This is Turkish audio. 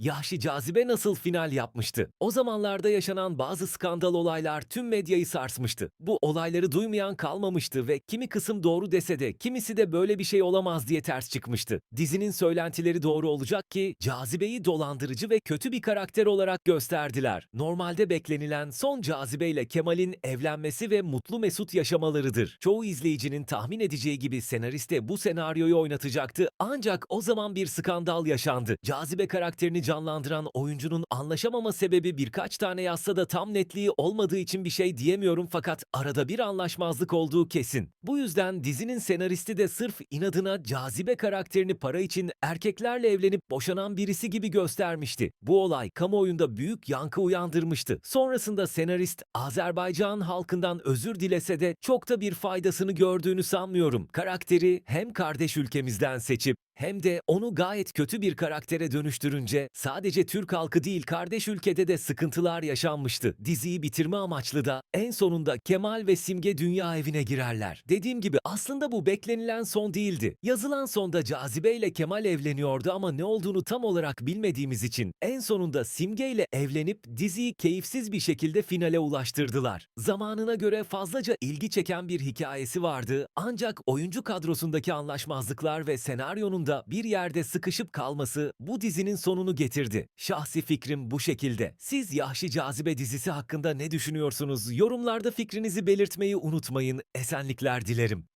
Yahşi Cazibe nasıl final yapmıştı? O zamanlarda yaşanan bazı skandal olaylar tüm medyayı sarsmıştı. Bu olayları duymayan kalmamıştı ve kimi kısım doğru dese de kimisi de böyle bir şey olamaz diye ters çıkmıştı. Dizinin söylentileri doğru olacak ki Cazibe'yi dolandırıcı ve kötü bir karakter olarak gösterdiler. Normalde beklenilen son Cazibe ile Kemal'in evlenmesi ve mutlu mesut yaşamalarıdır. Çoğu izleyicinin tahmin edeceği gibi senarist de bu senaryoyu oynatacaktı ancak o zaman bir skandal yaşandı. Cazibe karakterini canlandıran oyuncunun anlaşamama sebebi birkaç tane yazsa da tam netliği olmadığı için bir şey diyemiyorum fakat arada bir anlaşmazlık olduğu kesin. Bu yüzden dizinin senaristi de sırf inadına Cazibe karakterini para için erkeklerle evlenip boşanan birisi gibi göstermişti. Bu olay kamuoyunda büyük yankı uyandırmıştı. Sonrasında senarist Azerbaycan halkından özür dilese de çok da bir faydasını gördüğünü sanmıyorum. Karakteri hem kardeş ülkemizden seçip hem de onu gayet kötü bir karaktere dönüştürünce sadece Türk halkı değil kardeş ülkede de sıkıntılar yaşanmıştı. Diziyi bitirme amaçlı da en sonunda Kemal ve Simge dünya evine girerler. Dediğim gibi aslında bu beklenilen son değildi. Yazılan sonda Cazibe ile Kemal evleniyordu ama ne olduğunu tam olarak bilmediğimiz için en sonunda Simge ile evlenip diziyi keyifsiz bir şekilde finale ulaştırdılar. Zamanına göre fazlaca ilgi çeken bir hikayesi vardı ancak oyuncu kadrosundaki anlaşmazlıklar ve senaryonun da bir yerde sıkışıp kalması bu dizinin sonunu getirdi. Şahsi fikrim bu şekilde. Siz Yahşi Cazibe dizisi hakkında ne düşünüyorsunuz? Yorumlarda fikrinizi belirtmeyi unutmayın. Esenlikler dilerim.